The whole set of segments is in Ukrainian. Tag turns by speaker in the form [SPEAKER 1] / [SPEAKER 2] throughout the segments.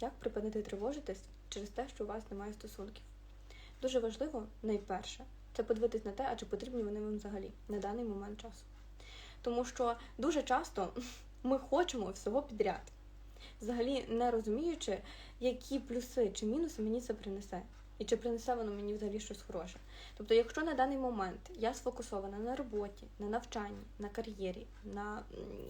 [SPEAKER 1] Як припинити тривожитись через те, що у вас немає стосунків? Дуже важливо, найперше, це подивитись на те, а чи потрібні вони вам взагалі на даний момент часу. Тому що дуже часто ми хочемо всього підряд, взагалі не розуміючи, які плюси чи мінуси мені це принесе. І чи принесе воно мені взагалі щось хороше. Тобто, якщо на даний момент я сфокусована на роботі, на навчанні, на кар'єрі, на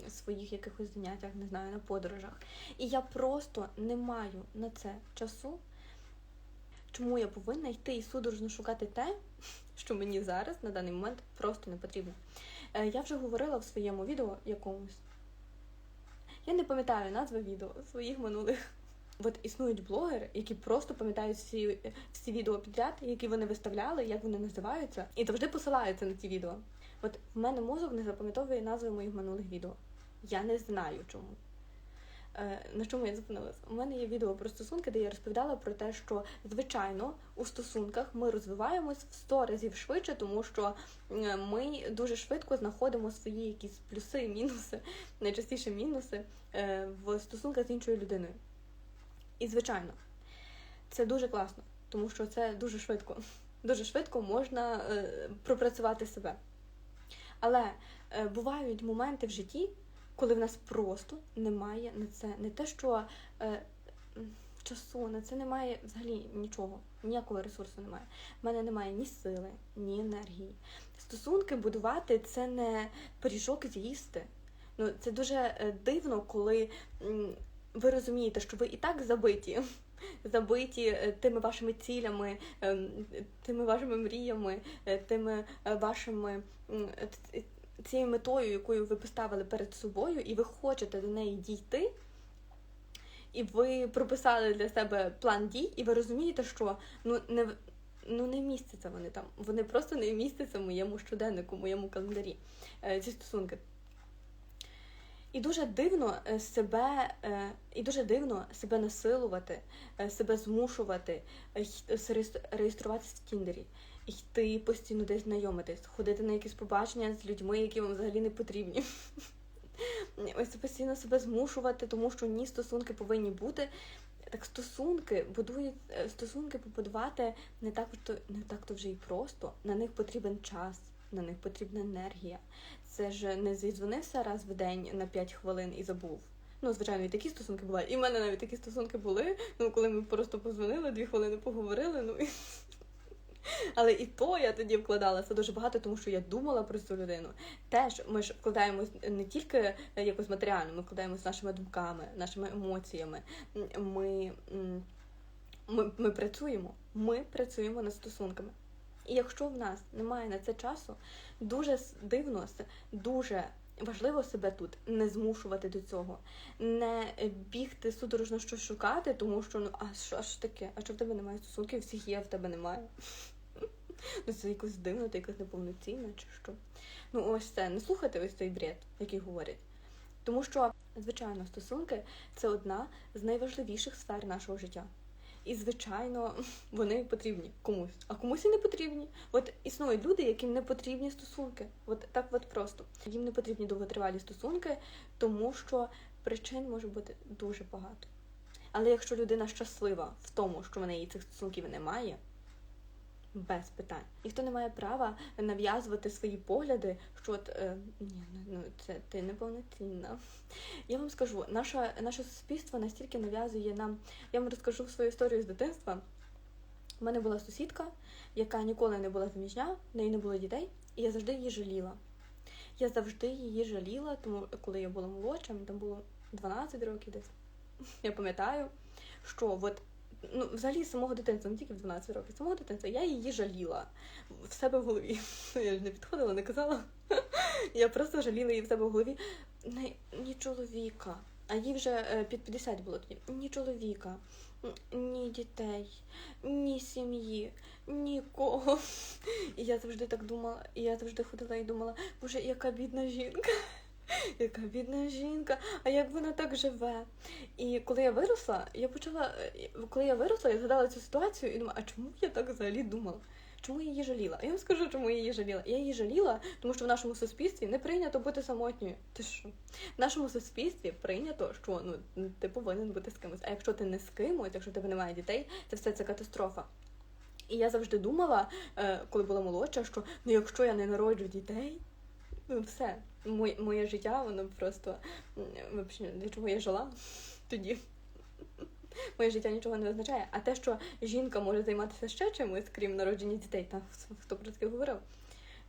[SPEAKER 1] своїх якихось заняттях, не знаю, на подорожах, і я просто не маю на це часу, чому я повинна йти і судорожно шукати те, що мені зараз на даний момент просто не потрібно. Е, Я вже говорила в своєму відео якомусь. Я не пам'ятаю назви відео своїх минулих. От існують блогери, які просто пам'ятають всі, всі відео підряд, які вони виставляли, як вони називаються, і завжди посилаються на ці відео. От в мене мозок не запам'ятовує назви моїх минулих відео. Я не знаю чому. Е, на чому я зупинилася? У мене є відео про стосунки, де я розповідала про те, що звичайно у стосунках ми розвиваємось в 100 разів швидше, тому що е, ми дуже швидко знаходимо свої якісь плюси, мінуси, найчастіше мінуси е, в стосунках з іншою людиною. І звичайно, це дуже класно, тому що це дуже швидко. Дуже швидко можна е, пропрацювати себе. Але е, бувають моменти в житті, коли в нас просто немає на це не те, що е, часу, на це немає взагалі нічого, ніякого ресурсу немає. У мене немає ні сили, ні енергії. Стосунки будувати це не пиріжок з'їсти. Ну, це дуже е, дивно, коли ви розумієте, що ви і так забиті. Забиті е, тими вашими цілями, ем, тими вашими мріями, е, тими е, вашими цією метою, якою ви поставили перед собою, і ви хочете до неї дійти, і ви прописали для себе план дій, і ви розумієте, що ну не ну не містяться вони там. Вони просто не містяться в моєму щоденнику, моєму календарі. Ці стосунки. І дуже дивно е, себе, е, і дуже дивно себе насилувати, е, себе змушувати, й- реєструватися в Тіндері, йти постійно десь знайомитись, ходити на якісь побачення з людьми, які вам взагалі не потрібні. Ось постійно себе змушувати, тому що ні, стосунки повинні бути. Так стосунки будують стосунки побудувати не так то не так то вже і просто. На них потрібен час, на них потрібна енергія. Це ж не зідзвонився раз в день на 5 хвилин і забув. Ну, звичайно, і такі стосунки бувають. І в мене навіть такі стосунки були. Ну, коли ми просто позвонили, дві хвилини поговорили. Ну і але і то я тоді вкладалася дуже багато, тому що я думала про цю людину. Теж ми ж вкладаємось не тільки е, якось матеріально, ми вкладаємось нашими думками, нашими емоціями. Ми, ми, ми працюємо, ми працюємо над стосунками. І якщо в нас немає на це часу, дуже дивно, дуже важливо себе тут не змушувати до цього, не бігти судорожно щось шукати, тому що ну а що що таке? А що в тебе немає стосунків? Всіх є, в тебе немає. Ну, це якось дивно, ти якось неповноцінна чи що. Ну, ось це, не слухайте ось цей бред, який говорять. Тому що, звичайно, стосунки це одна з найважливіших сфер нашого життя. І, звичайно, вони потрібні комусь, а комусь і не потрібні. От існують люди, яким не потрібні стосунки. От так от просто. Їм не потрібні довготривалі стосунки, тому що причин може бути дуже багато. Але якщо людина щаслива в тому, що в неї цих стосунків немає, без питань. Ніхто не має права нав'язувати свої погляди, що от е, ні, ну, ну це ти неповноцінна. Я вам скажу, наше, наше суспільство настільки нав'язує нам. Я вам розкажу свою історію з дитинства. У мене була сусідка, яка ніколи не була заміжня, в неї не було дітей, і я завжди її жаліла. Я завжди її жаліла, тому коли я була молодша, там було 12 років десь. Я пам'ятаю, що от ну, взагалі з самого дитинства, не тільки в 12 років, самого дитинства я її жаліла в себе в голові. Ну, Я ж не підходила, не казала. Я просто жаліла її в себе в голові. Ні, ні чоловіка. А їй вже е, під 50 було тоді. Ні чоловіка, ні дітей, ні сім'ї, нікого. І я завжди так думала, і я завжди ходила і думала, боже, яка бідна жінка. Яка бідна жінка, а як вона так живе? І коли я виросла, я почала, е, коли я виросла, я згадала цю ситуацію і думала, а чому я так взагалі думала? чому я її жаліла? Я вам скажу, чому я її жаліла. Я її жаліла, тому що в нашому суспільстві не прийнято бути самотньою. Ти що? В нашому суспільстві прийнято, що ну ти повинен бути з кимось. А якщо ти не з кимось, якщо в тебе немає дітей, це все це катастрофа. І я завжди думала, е, коли була молодша, що ну якщо я не народжу дітей, все, моє, моє життя, воно просто взагалі, для чого я жила тоді. Моє життя нічого не означає. А те, що жінка може займатися ще чимось, крім народження дітей, та хто про таке говорив.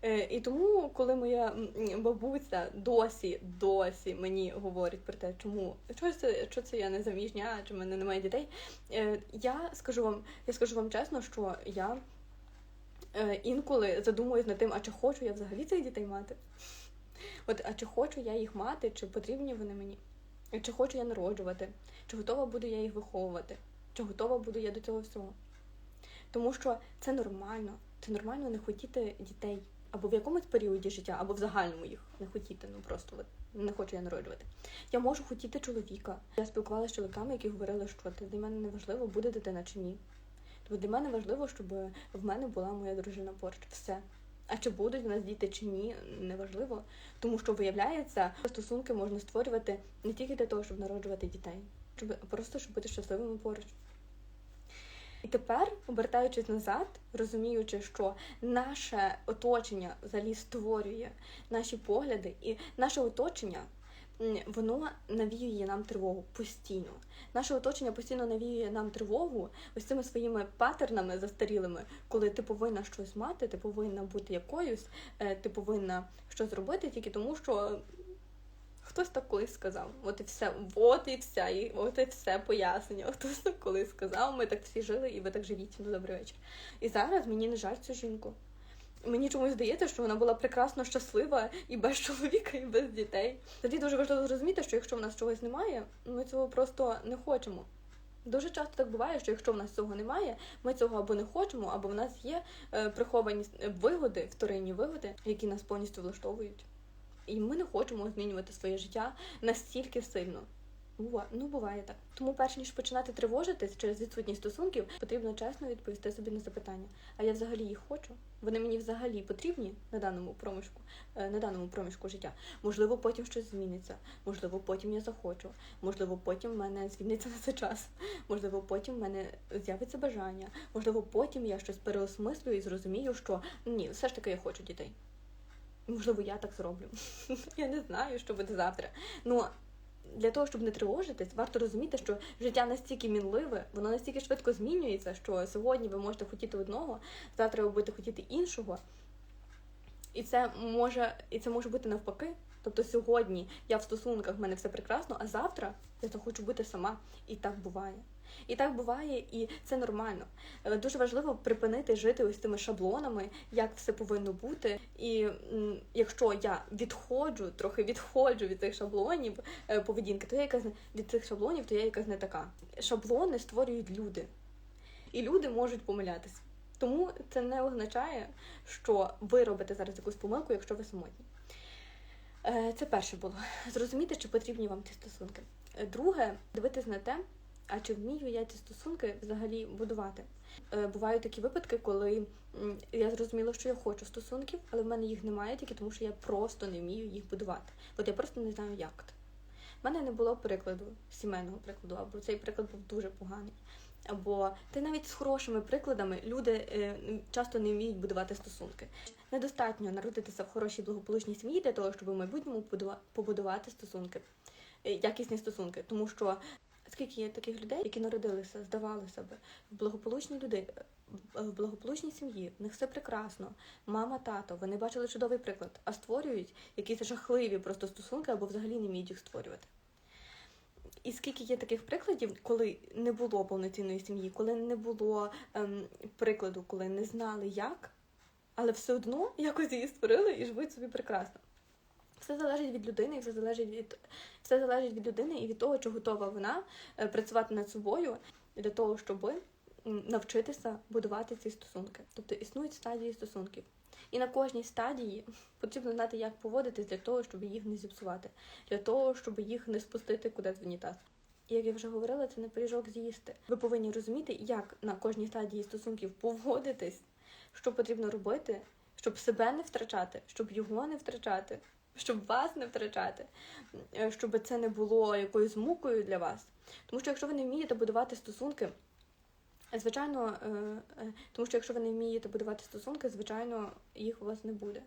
[SPEAKER 1] Е, І тому, коли моя бабуся досі, досі мені говорить про те, чому що це, що це я не заміжня, чи в мене немає дітей, е, я скажу вам, я скажу вам чесно, що я інколи задумуюсь над тим, а чи хочу я взагалі цих дітей мати? От, а чи хочу я їх мати, чи потрібні вони мені? Чи хочу я народжувати, чи готова буду я їх виховувати, чи готова буду я до цього всього. Тому що це нормально. Це нормально не хотіти дітей. Або в якомусь періоді життя, або в загальному їх не хотіти. Ну просто от, не хочу я народжувати. Я можу хотіти чоловіка. Я спілкувалася з чоловіками, які говорили, що це для мене не важливо, буде дитина чи ні. Тобто для мене важливо, щоб в мене була моя дружина поруч. Все. А чи будуть в нас діти чи ні, неважливо. Тому що виявляється, стосунки можна створювати не тільки для того, щоб народжувати дітей, щоб просто щоб бути щасливими поруч. І тепер, обертаючись назад, розуміючи, що наше оточення взагалі створює наші погляди, і наше оточення воно навіює нам тривогу постійно. Наше оточення постійно навіює нам тривогу ось цими своїми патернами застарілими, коли ти повинна щось мати, ти повинна бути якоюсь, е, ти повинна щось зробити тільки тому, що хтось так колись сказав. От і все, от і все, і от і все пояснення. Хтось так колись сказав, ми так всі жили, і ви так живіть. Ну, добрий вечір. І зараз мені не жаль цю жінку. Мені чомусь здається, що вона була прекрасно щаслива і без чоловіка, і без дітей. Тоді дуже важливо зрозуміти, що якщо в нас чогось немає, ми цього просто не хочемо. Дуже часто так буває, що якщо в нас цього немає, ми цього або не хочемо, або в нас є е, приховані вигоди, вторинні вигоди, які нас повністю влаштовують. І ми не хочемо змінювати своє життя настільки сильно. Бува- Ну, буває так. Тому, перш ніж починати тривожитись через відсутність стосунків, потрібно чесно відповісти собі на запитання: а я взагалі їх хочу? Вони мені взагалі потрібні на даному проміжку, е, на даному проміжку життя. Можливо, потім щось зміниться. Можливо, потім я захочу. Можливо, потім в мене звільниться на це час. Можливо, потім в мене з'явиться бажання. Можливо, потім я щось переосмислюю і зрозумію, що ні, все ж таки я хочу дітей. Можливо, я так зроблю. Я не знаю, що буде завтра. Ну для того, щоб не тривожитись, варто розуміти, що життя настільки мінливе, воно настільки швидко змінюється, що сьогодні ви можете хотіти одного, завтра ви будете хотіти іншого. І це може, і це може бути навпаки. Тобто сьогодні я в стосунках, в мене все прекрасно, а завтра я захочу бути сама. І так буває. І так буває, і це нормально. Е, Дуже важливо припинити жити ось цими шаблонами, як все повинно бути. І якщо я відходжу, трохи відходжу від цих шаблонів е, поведінки, то я якась від цих шаблонів, то я якась не така. Шаблони створюють люди, і люди можуть помилятися. Тому це не означає, що ви робите зараз якусь помилку, якщо ви самотні. Е, Це перше було зрозуміти, чи потрібні вам ці стосунки. Друге, дивитись на те, а чи вмію я ці стосунки взагалі будувати. Е, Бувають такі випадки, коли я зрозуміла, що я хочу стосунків, але в мене їх немає тільки тому, що я просто не вмію їх будувати. От я просто не знаю, як це. У мене не було прикладу, сімейного прикладу, або цей приклад був дуже поганий. Або та навіть з хорошими прикладами люди е, часто не вміють будувати стосунки. Недостатньо народитися в хорошій благополучній сім'ї для того, щоб у майбутньому побудувати стосунки, е, якісні стосунки. Тому що скільки є таких людей, які народилися, здавали себе в благополучній люди, в благополучній сім'ї, в них все прекрасно. Мама, тато, вони бачили чудовий приклад, а створюють якісь жахливі просто стосунки або взагалі не вміють їх створювати. І скільки є таких прикладів, коли не було повноцінної сім'ї, коли не було ем, прикладу, коли не знали як, але все одно якось її створили і живуть собі прекрасно. Все залежить від людини, і все залежить від все залежить від людини і від того, чи готова вона е, працювати над собою для того, щоб навчитися будувати ці стосунки. Тобто існують стадії стосунків. І на кожній стадії потрібно знати, як поводитись для того, щоб їх не зіпсувати, для того, щоб їх не спустити кудись в унітаз. І як я вже говорила, це не пиріжок з'їсти. Ви повинні розуміти, як на кожній стадії стосунків поводитись, що потрібно робити, щоб себе не втрачати, щоб його не втрачати, щоб вас не втрачати, е, щоб це не було якоюсь мукою для вас. Тому що якщо ви не вмієте будувати стосунки, звичайно, е, е, тому що якщо ви не вмієте будувати стосунки, звичайно, їх у вас не буде.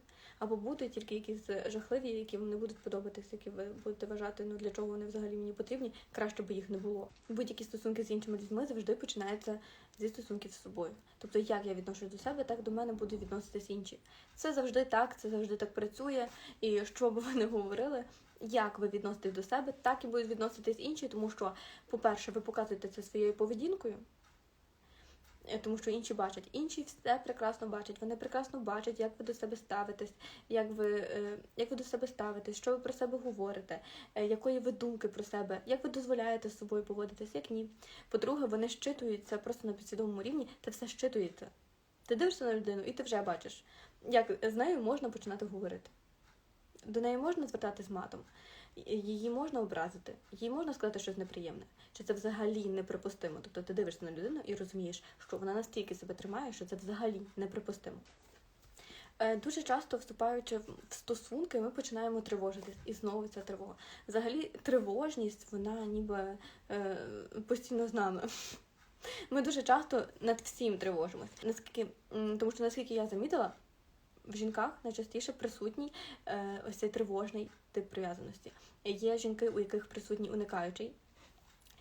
[SPEAKER 1] Або будуть тільки якісь жахливі, які не будуть подобатися, які ви будете вважати, ну для чого вони взагалі мені потрібні, краще би їх не було. Будь-які стосунки з іншими людьми завжди починаються зі стосунків з собою. Тобто, як я відношусь до себе, так до мене будуть відноситись інші. Це завжди так, це завжди так працює. І що би ви не говорили, як ви відноситесь до себе, так і будуть відноситись інші, тому що, по-перше, ви показуєте це своєю поведінкою. Е, Тому що інші бачать, інші все прекрасно бачать. Вони прекрасно бачать, як ви до себе ставитесь, як ви, е, як ви до себе ставитесь, що ви про себе говорите, е, якої ви думки про себе, як ви дозволяєте з собою поводитись, як ні. По-друге, вони щитуються просто на підсвідомому рівні, це все щитується. Ти дивишся на людину, і ти вже бачиш, як з нею можна починати говорити. До неї можна звертатись матом, її можна образити, їй можна сказати щось неприємне. Чи це взагалі неприпустимо? Тобто ти дивишся на людину і розумієш, що вона настільки себе тримає, що це взагалі неприпустимо. Е, Дуже часто вступаючи в стосунки, ми починаємо тривожитись, і знову ця тривога. Взагалі, тривожність, вона ніби е, постійно з нами. Ми дуже часто над всім тривожимося. Наскільки, тому що наскільки я замітила, в жінках найчастіше присутній е, ось цей тривожний тип прив'язаності. Є жінки, у яких присутній уникаючий.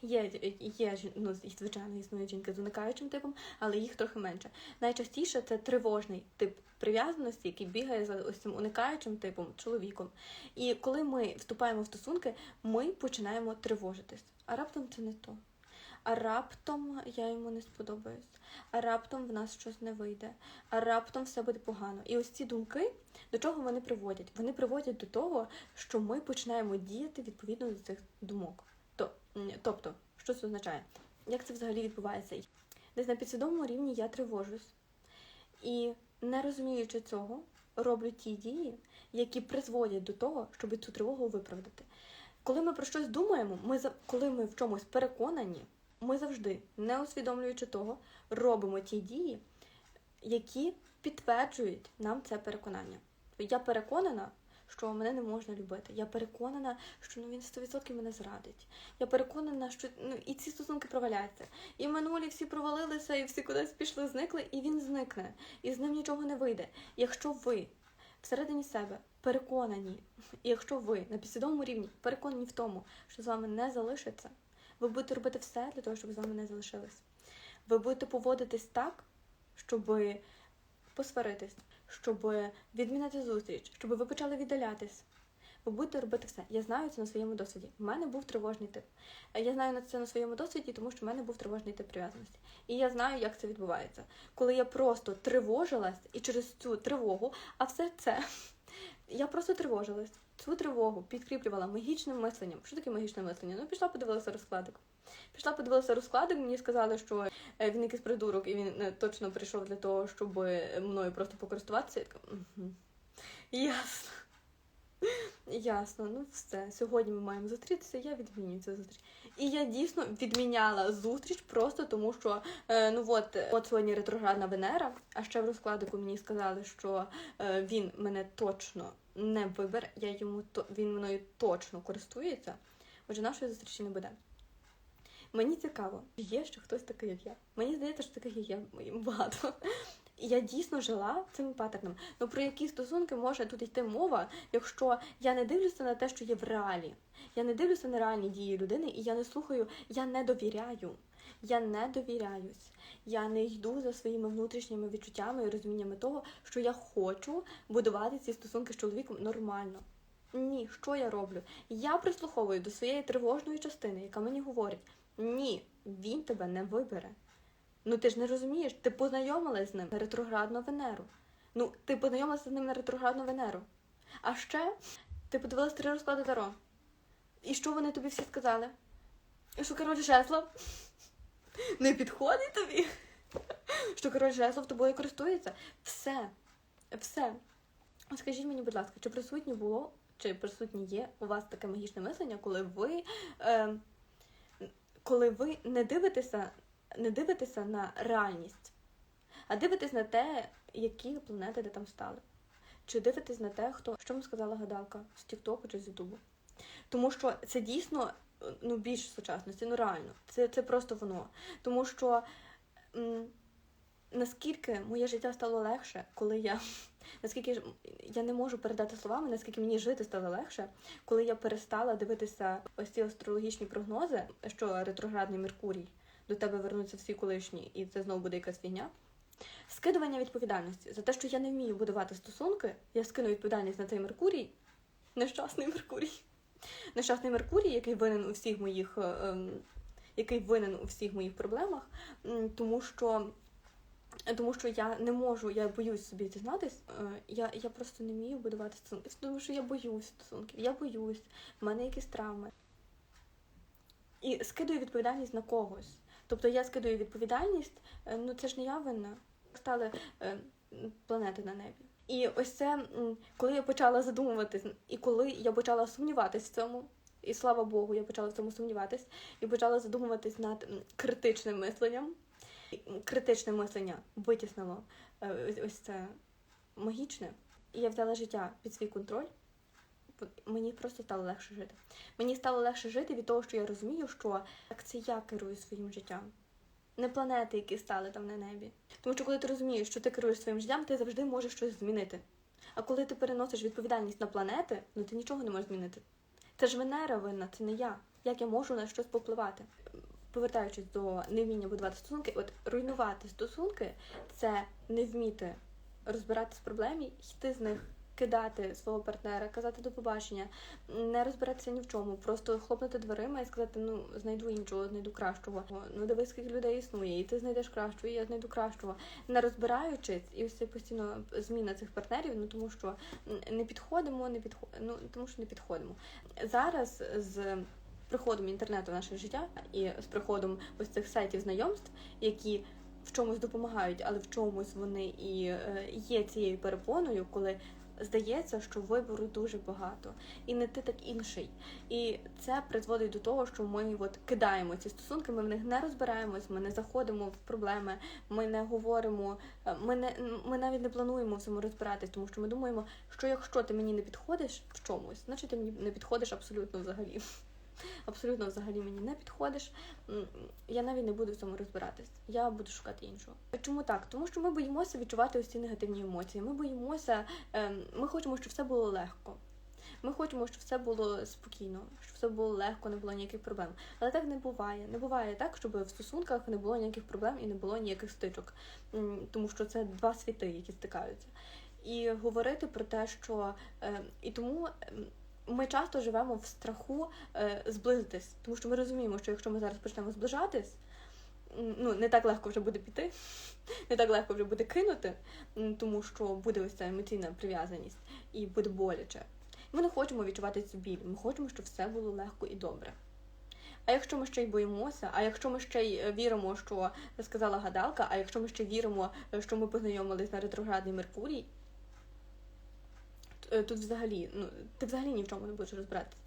[SPEAKER 1] Є, є ну, звичайно, існують жінки з уникаючим типом, але їх трохи менше. Найчастіше це тривожний тип прив'язаності, який бігає за ось цим уникаючим типом, чоловіком. І коли ми вступаємо в стосунки, ми починаємо тривожитись. А раптом це не то. А раптом я йому не сподобаюсь, а раптом в нас щось не вийде, а раптом все буде погано. І ось ці думки до чого вони приводять? Вони приводять до того, що ми починаємо діяти відповідно до цих думок. Тобто, що це означає? Як це взагалі відбувається? Десь на підсвідомому рівні я тривожусь. І не розуміючи цього, роблю ті дії, які призводять до того, щоб цю тривогу виправдати. Коли ми про щось думаємо, ми коли ми в чомусь переконані, ми завжди, не усвідомлюючи того, робимо ті дії, які підтверджують нам це переконання. Я переконана, що мене не можна любити. Я переконана, що ну він 100% мене зрадить. Я переконана, що ну і ці стосунки проваляться. І минулі всі провалилися, і всі кудись пішли, зникли, і він зникне. І з ним нічого не вийде. Якщо ви всередині себе переконані, і якщо ви на підсвідомому рівні переконані в тому, що з вами не залишиться, ви будете робити все для того, щоб з вами не залишились. Ви будете поводитись так, щоб посваритись, щоб відмінити зустріч, щоб ви почали віддалятись. Ви будете робити все. Я знаю це на своєму досвіді. У мене був тривожний тип. Я знаю це на своєму досвіді, тому що в мене був тривожний тип прив'язаності. І я знаю, як це відбувається. Коли я просто тривожилась і через цю тривогу, а все це я просто тривожилась. Цю тривогу підкріплювала магічним мисленням. Що таке магічне мислення? Ну, пішла, подивилася розкладик. Пішла, подивилася розкладик, мені сказали, що е, він якийсь придурок, і він е, точно прийшов для того, щоб мною просто покористуватися. Я така, угу. Ясно. Ясно, ну все. Сьогодні ми маємо зустрітися, я відмінюю цю зустріч. І я дійсно відміняла зустріч просто тому, що е, ну от, от сьогодні ретроградна Венера, а ще в розкладику мені сказали, що е, він мене точно не вибір, я йому то він мною точно користується. Отже, нашої зустрічі не буде. Мені цікаво, є ще хтось такий, як я. Мені здається, що таких як я багато. Я дійсно жила цим паттерном. Ну про які стосунки може тут йти мова, якщо я не дивлюся на те, що є в реалі. Я не дивлюся на реальні дії людини, і я не слухаю, я не довіряю. Я не довіряюсь. Я не йду за своїми внутрішніми відчуттями і розуміннями того, що я хочу будувати ці стосунки з чоловіком нормально. Ні, що я роблю? Я прислуховую до своєї тривожної частини, яка мені говорить: ні, він тебе не вибере. Ну ти ж не розумієш, ти познайомилась з ним на ретроградну Венеру. Ну, ти познайомилася з ним на ретроградну Венеру. А ще ти подивилась три розклади Таро. І що вони тобі всі сказали? Що король жезлов не підходить тобі? Що король жезлов тобою користується? Все. Все. Скажіть мені, будь ласка, чи присутнє було, чи присутнє є у вас таке магічне мислення, коли ви, е, коли ви не дивитеся, не дивитеся на реальність, а дивитесь на те, які планети де там стали. Чи дивитесь на те, хто що вам сказала гадалка з Тіктоку чи з Ютубу. Тому що це дійсно ну, більш сучасності, ну реально, це, це просто воно. Тому що м, наскільки моє життя стало легше, коли я. Наскільки я не можу передати словами, наскільки мені жити стало легше, коли я перестала дивитися ось ці астрологічні прогнози, що ретроградний Меркурій до тебе вернуться всі колишні, і це знову буде якась фігня. Скидування відповідальності за те, що я не вмію будувати стосунки, я скину відповідальність на цей Меркурій, нещасний Меркурій. Нещасний Меркурій, який винен у всіх моїх, е, ем, який винен у всіх моїх проблемах, тому що. Тому що я не можу, я боюсь собі дізнатись. е, Я, я просто не вмію будувати стосунки. Тому що я боюсь стосунків, я боюсь, в мене якісь травми. І скидую відповідальність на когось. Тобто я скидую відповідальність, е, ну це ж не я винна. Стали е, планети на небі. І ось це, коли я почала задумуватись, і коли я почала сумніватись в цьому, і слава Богу, я почала в цьому сумніватись, і почала задумуватись над критичним мисленням. Критичне мислення витіснило е, ось- ось це магічне. І я взяла життя під свій контроль. Бо Мені просто стало легше жити. Мені стало легше жити від того, що я розумію, що так це я керую своїм життям. Не планети, які стали там на небі. Тому що коли ти розумієш, що ти керуєш своїм життям, ти завжди можеш щось змінити. А коли ти переносиш відповідальність на планети, ну ти нічого не можеш змінити. Це ж Венера винна, це не я. Як я можу на щось попливати? Повертаючись до невміння будувати стосунки, от руйнувати стосунки це не вміти розбиратись в проблемі, йти з них, кидати свого партнера, казати до побачення, не розбиратися ні в чому, просто хлопнути дверима і сказати, ну знайду іншого, знайду кращого. Ну дивись, скільки людей існує, і ти знайдеш кращого, і я знайду кращого. Не розбираючись, і це постійно зміна цих партнерів, ну тому що не підходимо, не підходимо, ну тому що не підходимо. Зараз з приходом інтернету в наше життя і з приходом ось цих сайтів знайомств, які в чомусь допомагають, але в чомусь вони і е, є цією перепоною, коли здається, що вибору дуже багато, і не ти так інший. І це призводить до того, що ми от кидаємо ці стосунки, ми в них не розбираємось, ми не заходимо в проблеми, ми не говоримо, е, ми не ми навіть не плануємо в цьому розбиратись, тому що ми думаємо, що якщо ти мені не підходиш в чомусь, значить ти мені не підходиш абсолютно взагалі. Абсолютно взагалі мені не підходиш. Я навіть не буду в цьому розбиратись. Я буду шукати іншого. Чому так? Тому що ми боїмося відчувати ці негативні емоції. Ми боїмося, ем, ми хочемо, щоб все було легко. Ми хочемо, щоб все було спокійно, щоб все було легко, не було ніяких проблем. Але так не буває. Не буває так, щоб в стосунках не було ніяких проблем і не було ніяких стичок, тому що це два світи, які стикаються. І говорити про те, що е, і тому. Ми часто живемо в страху е, зблизитись, тому що ми розуміємо, що якщо ми зараз почнемо зближатись, ну не так легко вже буде піти, не так легко вже буде кинути, тому що буде ось ця емоційна прив'язаність і буде боляче. Ми не хочемо відчувати цю біль, ми хочемо, щоб все було легко і добре. А якщо ми ще й боїмося, а якщо ми ще й е, віримо, що сказала гадалка, а якщо ми ще віримо, е, що ми познайомились на ретроградний Меркурій, тут взагалі, ну, ти взагалі ні в чому не будеш розбиратися.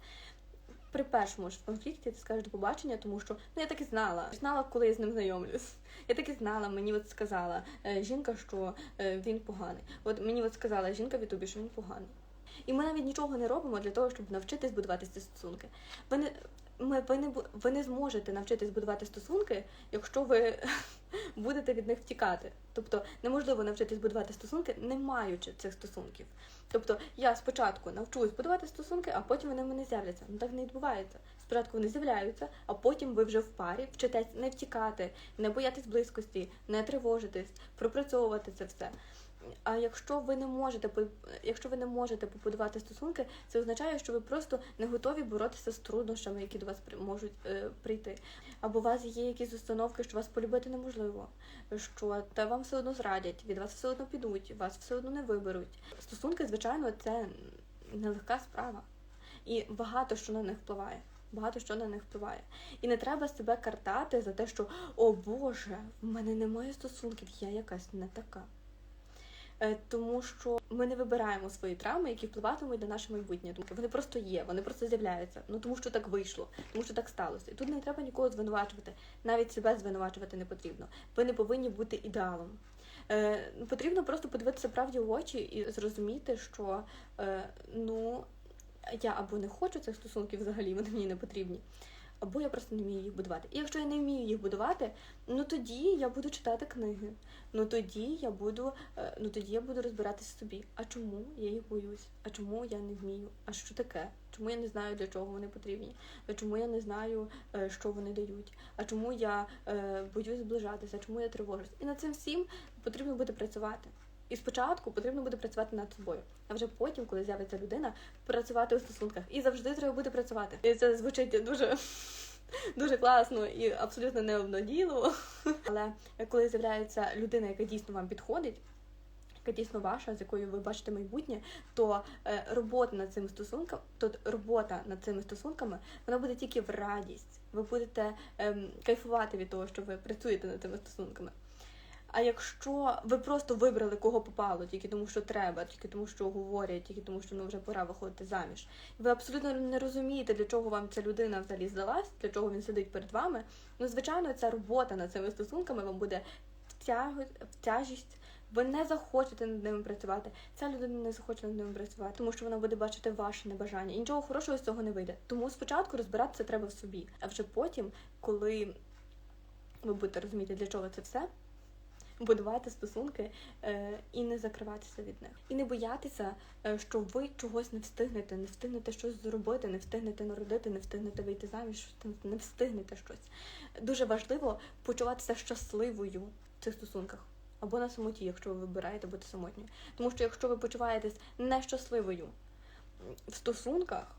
[SPEAKER 1] При першому ж конфлікті ти скажеш до побачення, тому що ну я так і знала. Знала, коли я з ним знайомлюсь. Я так і знала, мені от сказала е, жінка, що е, він поганий. От мені от сказала жінка в Ютубі, що він поганий. І ми навіть нічого не робимо для того, щоб навчитись будувати ці стосунки. Ви не, ми, ви, не, ви не зможете навчитись будувати стосунки, якщо ви будете від них втікати. Тобто неможливо навчитись будувати стосунки, не маючи цих стосунків. Тобто я спочатку навчусь будувати стосунки, а потім вони в мене з'являться. Ну так не відбувається. Спочатку вони з'являються, а потім ви вже в парі вчитесь не втікати, не боятись близькості, не тривожитись, пропрацьовувати це все. А якщо ви не можете якщо ви не можете побудувати стосунки, це означає, що ви просто не готові боротися з труднощами, які до вас можуть е, прийти. Або у вас є якісь установки, що вас полюбити неможливо, що та вам все одно зрадять, від вас все одно підуть, вас все одно не виберуть. Стосунки, звичайно, це нелегка справа, і багато що на них впливає. Багато що на них впливає. І не треба себе картати за те, що о Боже, в мене немає стосунків, я якась не така. Е, Тому що ми не вибираємо свої травми, які впливатимуть на наше майбутнє. Тому вони просто є, вони просто з'являються. Ну тому що так вийшло, тому що так сталося. І тут не треба нікого звинувачувати, навіть себе звинувачувати не потрібно. Ви не повинні бути ідеалом. Е, потрібно просто подивитися правді в очі і зрозуміти, що е, ну я або не хочу цих стосунків взагалі, вони мені не потрібні. Або я просто не вмію їх будувати. І якщо я не вмію їх будувати, ну тоді я буду читати книги. Ну тоді я буду, е, ну тоді я буду розбиратися собі. А чому я їх боюсь? А чому я не вмію? А що таке? Чому я не знаю, для чого вони потрібні? А чому я не знаю, е, що вони дають? А чому я е, боюсь зближатися? Чому я тривожусь? І над цим всім потрібно буде працювати. І спочатку потрібно буде працювати над собою, а вже потім, коли з'явиться людина, працювати у стосунках. І завжди треба буде працювати. І це звучить дуже. Дуже класно і абсолютно необнадійливо. Але коли з'являється людина, яка дійсно вам підходить, яка дійсно ваша, з якою ви бачите майбутнє, то е, робота над цими стосунками, то робота над цими стосунками, вона буде тільки в радість. Ви будете ем, кайфувати від того, що ви працюєте над цими стосунками. А якщо ви просто вибрали кого попало, тільки тому, що треба, тільки тому, що говорять, тільки тому, що ну вже пора виходити заміж, ви абсолютно не розумієте, для чого вам ця людина взагалі здалась, для чого він сидить перед вами. Ну, звичайно, ця робота над цими стосунками вам буде в тяжість. Ви не захочете над ними працювати. Ця людина не захоче над ними працювати, тому що вона буде бачити ваше небажання. І нічого хорошого з цього не вийде. Тому спочатку розбиратися треба в собі, а вже потім, коли ви будете розуміти, для чого це все, будувати стосунки е, і не закриватися від них. І не боятися, е, що ви чогось не встигнете, не встигнете щось зробити, не встигнете народити, не встигнете вийти заміж, не встигнете щось. Дуже важливо почуватися щасливою в цих стосунках. Або на самоті, якщо ви вибираєте бути самотньою. Тому що якщо ви почуваєтесь нещасливою в стосунках,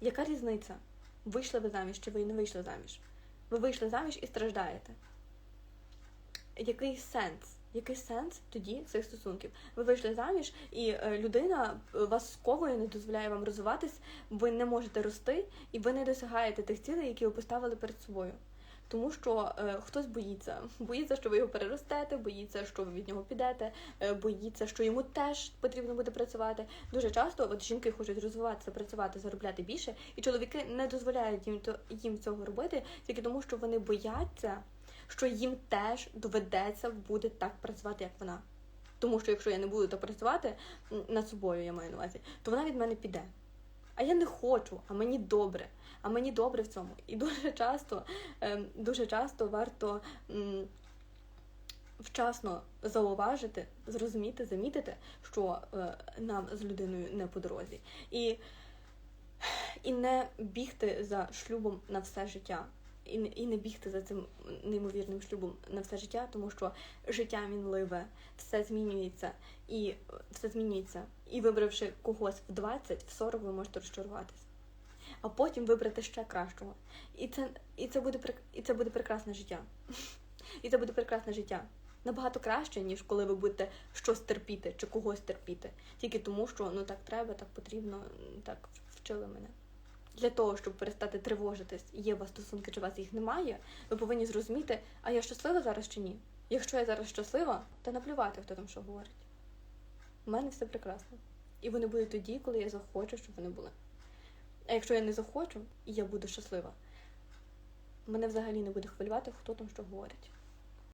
[SPEAKER 1] яка різниця? Вийшли ви заміж чи ви не вийшли заміж? Ви вийшли заміж і страждаєте який сенс? Який сенс тоді цих стосунків? Ви вийшли заміж, і е, людина е, вас сковує, не дозволяє вам розвиватись, ви не можете рости, і ви не досягаєте тих цілей, які ви поставили перед собою. Тому що е, хтось боїться, боїться, що ви його переростете, боїться, що ви від нього підете, е, боїться, що йому теж потрібно буде працювати. Дуже часто от жінки хочуть розвиватися, працювати, заробляти більше, і чоловіки не дозволяють їм то їм цього робити, тільки тому, що вони бояться що їм теж доведеться буде так працювати, як вона. Тому що якщо я не буду так працювати над собою, я маю на увазі, то вона від мене піде. А я не хочу, а мені добре. А мені добре в цьому. І дуже часто, ем, дуже часто варто вчасно зауважити, зрозуміти, замітити, що е, нам з людиною не по дорозі. І, і не бігти за шлюбом на все життя і не, і не бігти за цим неймовірним шлюбом на все життя, тому що життя мінливе, все змінюється і все змінюється. І вибравши когось в 20, в 40 ви можете розчаруватися. А потім вибрати ще кращого. І це і це буде і це буде прекрасне життя. І це буде прекрасне життя. Набагато краще, ніж коли ви будете щось терпіти чи когось терпіти. Тільки тому, що ну так треба, так потрібно, так вчили мене. Для того, щоб перестати тривожитись, є у вас стосунки, чи у вас їх немає, ви повинні зрозуміти, а я щаслива зараз чи ні. Якщо я зараз щаслива, то наплювати, хто там що говорить. У мене все прекрасно. І вони будуть тоді, коли я захочу, щоб вони були. А якщо я не захочу, і я буду щаслива, мене взагалі не буде хвилювати, хто там що говорить.